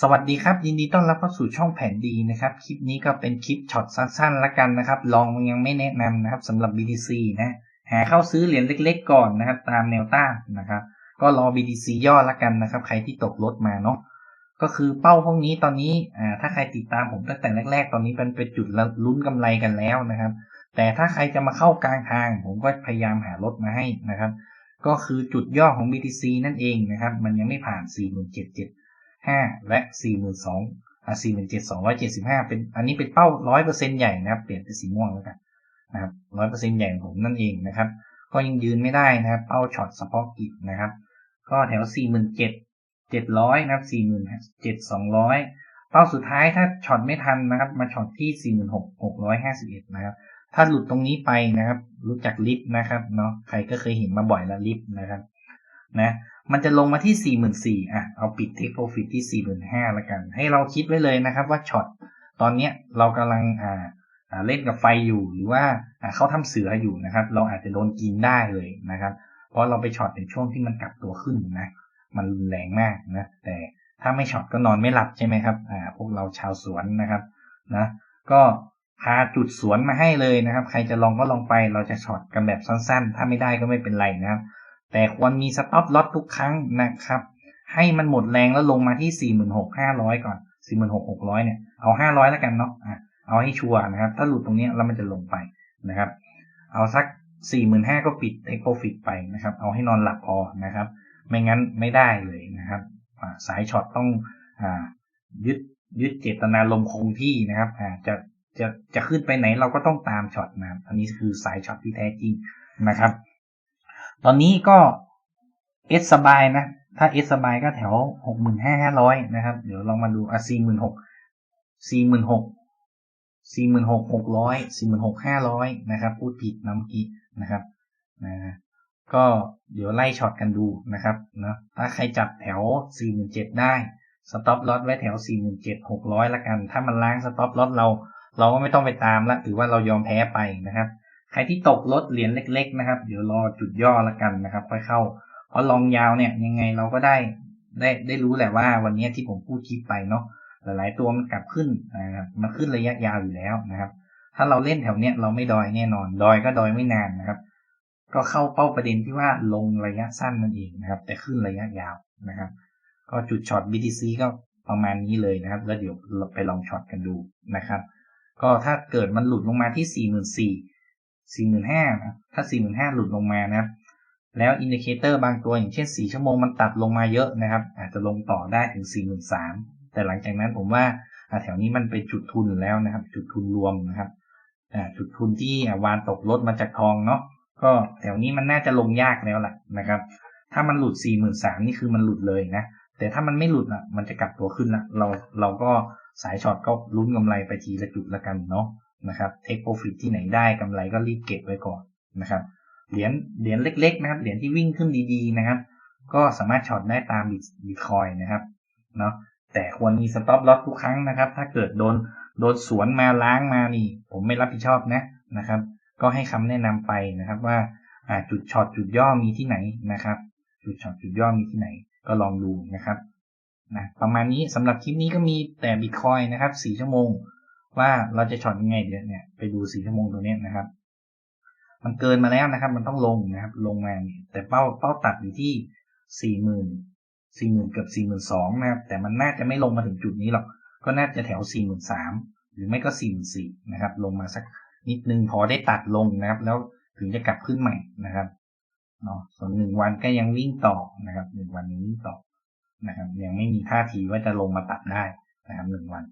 สวัสดีครับ ยินดีต้อนรับเข้าสู่ช่องแผนดีนะครับ คลิปนี้ก็เป็นคลิปช็อตสั้นๆละกันนะครับ ลองยังไม่แนะนำนะครับสำหรับ BTC นะหาเข้าซื้อเหรียญเล็กๆก่อนนะครับ ตามแนวต้านนะครับ ก็รอ BTC ย่อละกันนะครับ ใครที่ตกรถมาเนาะก็คือเป้าพวกนี้ตอนนี้อ่าถ้าใครติดตามผมตั้งแต่แรก ๆ ตอนนี้เป็นเป็นจุดลุ้นกำไรกันแล้วนะครับ แต่ถ้าใครจะมาเข้ากลางทาง ผมก็พยายามหารถมาให้นะครับ ก็คือจุดย่อของ BTC นั่นเองนะครับ มันยังไม่ผ่าน 4775และ42,000อ่า47,275เป็น อันนี้เป็นเป้า100%ใหญ่นะครับ เปลี่ยนเป็นสีม่วงแล้วกันนะครับ100%ใหญ่ของผมนั่นเองนะครับ ก็ยังยืนไม่ได้นะครับ เป้าช็อตเฉพาะกิจนะครับ ก็แถว47,700นะครับ47,200เป้าสุดท้ายถ้าช็อตไม่ทันนะครับ มาช็อตที่46,651นะครับถ้าหลุดตรงนี้ไปนะครับ รู้จักลิฟต์นะครับเนาะใครก็เคยเห็นมาบ่อยแล้วลิฟต์นะครับ นะ มันจะลงมาที่ 44,000อะ เอาปิดเทคโปรฟิตที่ 45,000ละกัน ให้เราคิดไว้เลยนะครับว่าช็อตตอนเนี้ยเรากำลังอ่าเล่นกับไฟอยู่หรือว่าอ่าเขาทำเสืออยู่นะครับ เราอาจจะโดนกินได้เลยนะครับ เพราะเราไปช็อตในช่วงที่มันกลับตัวขึ้นนะมันรุนแรงมากนะ แต่ถ้าไม่ช็อตก็นอนไม่หลับใช่ไหมครับอ่าพวกเราชาวสวนนะครับนะก็พาจุดสวนมาให้เลยนะครับ ใครจะลองก็ลองไปเราจะช็อตกันแบบสั้น ๆ ถ้าไม่ได้ก็ไม่เป็นไรนะครับ แต่ควรมีสต็อปล็อตทุกครั้งนะครับ ให้มันหมดแรงแล้วลงมาที่ 46,500 ก่อน 46,600 เนี่ย เอา 500 แล้วกันเนาะเอาให้ชัวร์นะครับ ถ้าหลุดตรงนี้แล้วมันจะลงไปนะครับ เอาสัก 45,000 ก็ปิด take profit ไปนะครับ เอาให้นอนหลับพอนะครับ ไม่งั้นไม่ได้เลยนะครับ สายช็อตต้องอยึดยึดเจตนาลมคงที่นะครับจะจะจะขึ้นไปไหนเราก็ต้องตามช็อตนะอันนี้คือสายช็อตที่แท้จริงนะครับ ตอนนี้ก็เอสสบายนะ ถ้าเอสสบายก็แถวหกหมื่นห้าห้าร้อยนะครับ เดี๋ยวลองมาดูอะสี่หมื่นหกสี่หมื่นหกสี่หมื่นหกหกร้อยสี่หมื่นหกห้าร้อยนะครับ พูดผิดนะเมื่อกี้นะครับนะก็เดี๋ยวไล่ช็อตกันดูนะครับนะถ้าใครจับแถวสี่หมื่นเจ็ดได้สต็อปลอตไว้แถวสี่หมื่นเจ็ดหกร้อยละกัน ถ้ามันล้างสต็อปลอตเรา เราก็ไม่ต้องไปตามละถือว่าเรายอมแพ้ไปนะครับ ใครที่ตกรถเหรียญเล็ก ๆ นะครับ เดี๋ยวรอจุดย่อละกันนะครับค่อยเข้า เพราะลองยาวเนี่ยยังไงเราก็ได้ได้ได้รู้แหละว่าวันนี้ที่ผมพูดคลิปไปเนาะหลายๆตัวมันกลับขึ้นนะครับมันขึ้นระยะยาวอยู่แล้วนะครับ ถ้าเราเล่นแถวเนี้ยเราไม่ดอยแน่นอน ดอยก็ดอยไม่นานนะครับ ก็เข้าเป้าประเด็นที่ว่าลงระยะสั้นนั่นเองนะครับ แต่ขึ้นระยะยาวนะครับ ก็จุดช็อต BTC ก็ประมาณนี้เลยนะครับ แล้วเดี๋ยวเราไปลองช็อตกันดูนะครับ ก็ถ้าเกิดมันหลุดลงมาที่ 44,000 45,000นะถ้า45,000หลุดลงมานะแล้วอินดิเคเตอร์บางตัวอย่างเช่น4ชั่วโมงมันตัดลงมาเยอะนะครับ อาจจะลงต่อได้ถึง43,000แต่หลังจากนั้นผมว่าแถวนี้มันเป็นจุดทุนแล้วนะครับ จุดทุนรวมนะครับจุดทุนที่วานตกลดมาจากทองเนาะก็แถวนี้มันน่าจะลงยากแล้วแหละนะครับ ถ้ามันหลุด43,000นี่คือมันหลุดเลยนะแต่ถ้ามันไม่หลุดอะ มันจะกลับตัวขึ้นละเราเราก็สายช็อตก็ลุ้นกำไรไปทีละจุดละกันเนาะ นะครับเทคโปรฟิตที่ไหนได้กำไรก็รีบเก็บไว้ก่อนนะครับเหรียญเหรียญเล็ก ๆ นะครับเหรียญที่วิ่งขึ้นดีๆนะครับ ก็สามารถช็อตได้ตามบิตคอยนะครับเนาะแต่ควรมีสต็อปล็อตทุกครั้งนะครับ ถ้าเกิดโดนโดนสวนมาล้างมานี่ ผมไม่รับผิดชอบนะนะครับ ก็ให้คำแนะนำไปนะครับว่าจุดช็อตจุดย่อมีที่ไหนนะครับ จุดช็อตจุดย่อมีที่ไหน ก็ลองดูนะครับนะประมาณนี้สำหรับคลิปนี้ก็มีแต่บิตคอยนะครับ4ชั่วโมง ว่าเราจะช็อตยังไงเดี๋ยวเนี่ยไปดู4ชั่วโมงตัวนี้นะครับ มันเกินมาแล้วนะครับ มันต้องลงนะครับ ลงมาแต่เป้าเป้าตัดอยู่ที่สี่หมื่นสี่หมื่นเกือบสี่หมื่นสองนะครับ แต่มันน่าจะไม่ลงมาถึงจุดนี้หรอก ก็น่าจะแถวสี่หมื่นสามหรือไม่ก็สี่หมื่นสี่นะครับ ลงมาสักนิดนึงพอได้ตัดลงนะครับ แล้วถึงจะกลับขึ้นใหม่นะครับเนาะส่วนหนึ่งวันก็ยังวิ่งต่อนะครับหนึ่งวันยังวิ่งต่อนะครับ ยังไม่มีท่าทีว่าจะลงมาตัดได้นะครับหนึ่งวัน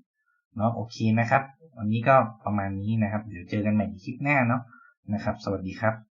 เนาะโอเคนะครับ วันนี้ก็ประมาณนี้นะครับ เดี๋ยวเจอกันใหม่ในคลิปหน้าเนาะนะครับ สวัสดีครับ